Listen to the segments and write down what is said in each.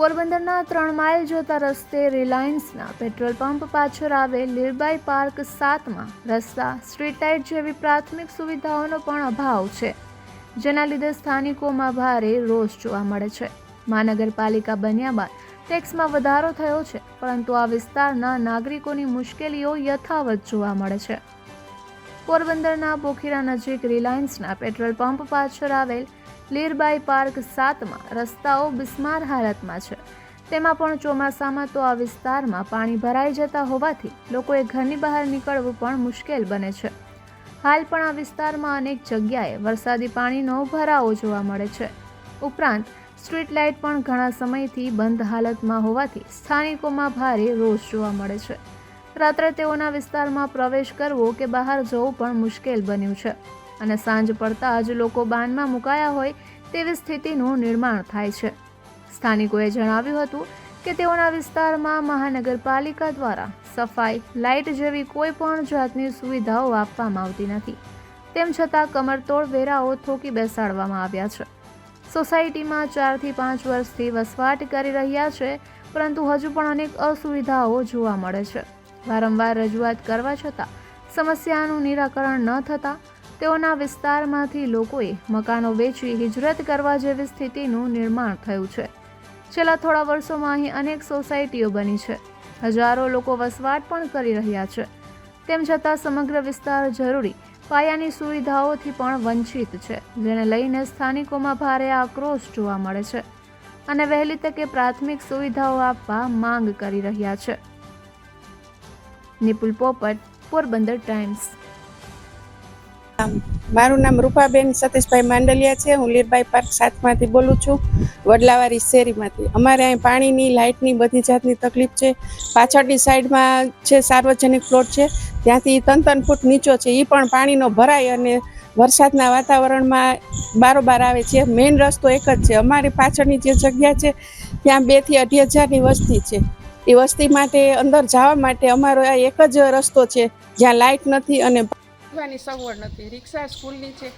પોરબંદરના ત્રણ માઇલ જતા રસ્તે રિલાયન્સના પેટ્રોલ પંપ પાછળ આવેલ લીરબાઈ પાર્ક સાતમાં રસ્તા સ્ટ્રીટ લાઇટ જેવી પ્રાથમિક સુવિધાઓનો પણ અભાવ છે, જેના લીધે સ્થાનિકોમાં ભારે રોષ જોવા મળે છે. મહાનગરપાલિકા બન્યા બાદ ટેક્સમાં વધારો થયો છે, પરંતુ આ વિસ્તારના નાગરિકોની મુશ્કેલીઓ યથાવત જોવા મળે છે. પોરબંદરના પોખીરા નજીક રિલાયન્સના પેટ્રોલ પંપ પાછળ આવેલ લીરબાઈ પાર્ક સાતમાં રસ્તાઓ બિસ્માર હાલતમાં છે. તેમાં પણ ચોમાસામાં તો આ વિસ્તારમાં પાણી ભરાઈ જતા હોવાથી લોકોએ ઘરની બહાર નીકળવું પણ મુશ્કેલ બને છે. હાલ પણ આ વિસ્તારમાં અનેક જગ્યાએ વરસાદી પાણીનો ભરાવો જોવા મળે છે. ઉપરાંત, સ્ટ્રીટ લાઇટ પણ ઘણા સમયથી બંધ હાલતમાં હોવાથી સ્થાનિકોમાં ભારે રોષ જોવા મળે છે. રાત્રે તેઓના વિસ્તારમાં પ્રવેશ કરવો કે બહાર જવું પણ મુશ્કેલ બન્યું છે. અને સાંજ પડતા જ લોકો બાનમાં મુકાયા હોય તેવી સ્થિતિનું નિર્માણ થાય છે. સ્થાનિકોએ જણાવ્યું હતું કે તેઓના વિસ્તારમાં મહાનગરપાલિકા દ્વારા સફાઈ, લાઇટ જેવી કોઈ પણ જાતની સુવિધાઓ આપવામાં આવતી નથી. તેમ છતાં કમરતોડ વેરાઓ થોકી બેસાડવામાં આવ્યા છે. સોસાયટીમાં ચારથી પાંચ વર્ષથી વસવાટ કરી રહ્યા છે, પરંતુ હજુ પણ અનેક અસુવિધાઓ જોવા મળે છે. વારંવાર રજૂઆત કરવા છતાં સમસ્યાનું નિરાકરણ ન થતાં તેઓના વિસ્તારમાંથી લોકોએ મકાનો વેચી હિજરત કરવા જેવી સ્થિતિનું નિર્માણ થયું છે. છેલ્લા થોડા વર્ષોમાં અહીં અનેક સોસાયટીઓ બની છે. હજારો લોકો વસવાટ પણ કરી રહ્યા છે. તેમ છતાં સમગ્ર વિસ્તાર જરૂરી પાયાની સુવિધાઓથી પણ વંચિત છે, જેને લઈને સ્થાનિકોમાં ભારે આક્રોશ જોવા મળે છે અને વહેલી તકે પ્રાથમિક સુવિધાઓ આપવા માંગ કરી રહ્યા છે. નિપુલ પોપટ, પોરબંદર ટાઈમ્સ. મારું નામ રૂપાબેન સતીશભાઈ માંડલિયા છે. હું લીરબાઈ પાર્ક સાતમાંથી બોલું છું, વડલાવારી શેરીમાંથી. અમારે અહીં પાણીની, લાઇટની બધી જાતની તકલીફ છે. પાછળની સાઈડમાં છે સાર્વજનિક પ્લોટ છે, ત્યાંથી ત્રણ ત્રણ ફૂટ નીચો છે. એ પણ પાણીનો ભરાય અને વરસાદના વાતાવરણમાં બારોબાર આવે છે. મેઇન રસ્તો એક જ છે. અમારી પાછળની જે જગ્યા છે, ત્યાં બેથી અઢી હજારની વસ્તી છે. એ વસ્તી માટે, અંદર જવા માટે અમારો આ એક જ રસ્તો છે. જ્યાં લાઇટ નથી અને ભણવાની સગવડ નથી. રિક્ષા સ્કૂલની છે.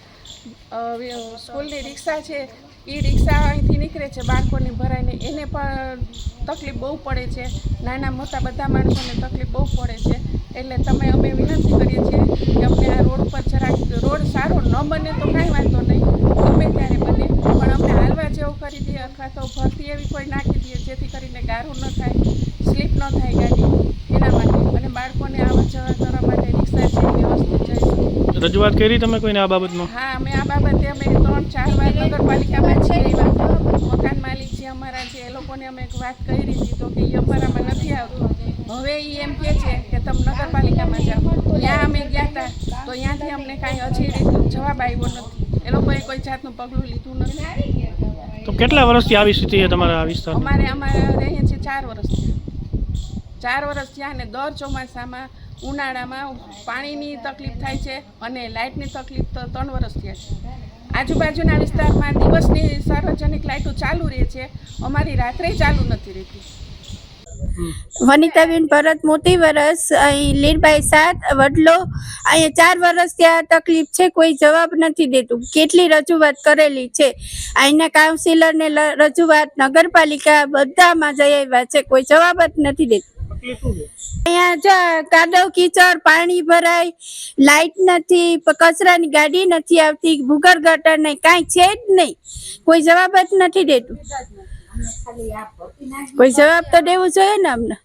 સ્કૂલની રિક્ષા છે. એ રિક્ષા અહીંથી નીકળે છે બાળકોને ભરાઈને. એને પણ તકલીફ બહુ પડે છે. નાના મોટા બધા માણસોને તકલીફ બહુ પડે છે. એટલે તમે અમે વિનંતી કરીએ છીએ કે અમને આ રોડ પર જરાક, રોડ સારો ન બને તો કાંઈ વાંધો નહીં ગમે ત્યારે બને પણ અમને હાલવા જેવું કરી દે અથવા તો ભરતી એવી કોઈ નાખી દે જેથી કરીને ગારું ન થાય સ્લીપ ન થાય ગાડી એના માટે અને બાળકોને આવવા જવા કરવા માટે રિક્ષા છે વ્યવસ્થિત જઈ શકે રજૂઆત કરી તમે કોઈને આ બાબતમાં? હા અમે આ બાબતે અમે ત્રણ ચાર વાર નગરપાલિકામાં છીએ મકાન માલિક છે અમારા છે એ લોકોને અમે એક વાત કરી હતી તો કે એ અમારામાં નથી આવતું. હવે એ એમ કહે છે કે તમે નગરપાલિકામાં જાઓ. ત્યાં અમે ગયા હતા તો ત્યાંથી અમને કાંઈ હજી જવાબ આવ્યો નથી. એ લોકોએ કોઈ જાતનું પગલું લીધું નથી. તો કેટલા વર્ષથી આવી સ્થિતિ છે તમારા આ વિસ્તાર અમારે અમારે રહીએ છીએ ચાર વર્ષથી. ચાર વર્ષ થયા અને દર ચોમાસામાં ઉનાળામાં પાણીની તકલીફ થાય છે અને લાઇટની તકલીફ તો ત્રણ વર્ષ થયા છે. આજુબાજુના વિસ્તારમાં દિવસની સાર્વજનિક લાઇટો ચાલુ રહે છે. અમારી રાત્રે ચાલુ નથી રહેતી. વનિતાબેન ભરત મોટી વરસ, અહીં લીરભાઈ સાત, વડલો, અહીંયા ચાર વર્ષ ત્યાં તકલીફ છે, કોઈ જવાબ નથી દેતું. કેટલી રજૂઆત કરેલી છે. અહીંના કાઉન્સિલરને રજૂઆત નગરપાલિકા બધામાં જઈ આવ્યા છે, કોઈ જવાબ જ નથી દેતું. અહીંયા જો કાદવ કીચડ પાણી ભરાય લાઈટ નથી કચરાની ગાડી નથી આવતી ભૂગર ગટર નહીં કાંઈ છે જ નહીં. કોઈ જવાબ જ નથી દેતું. કોઈ જવાબ તો દેવું જોઈએ ને અમને.